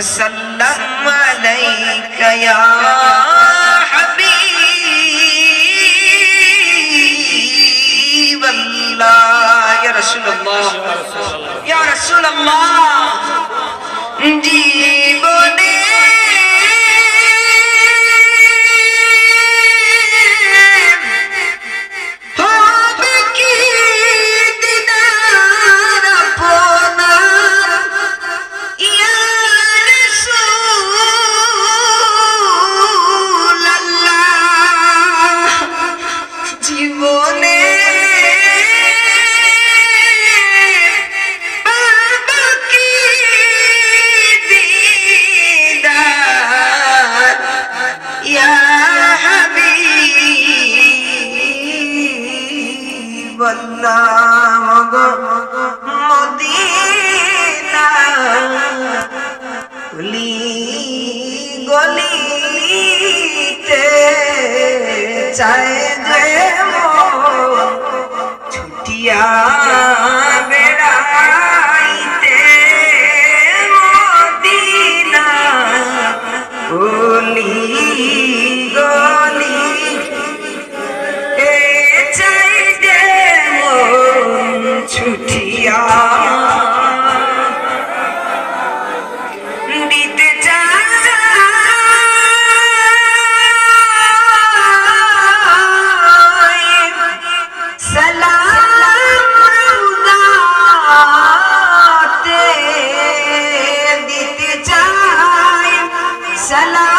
وسلم عليك يا حبيب الله يا رسول الله يا رسول الله جي নাম মদিনা গলি গলিতে চায় যে ছুটিয়া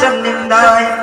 Chân.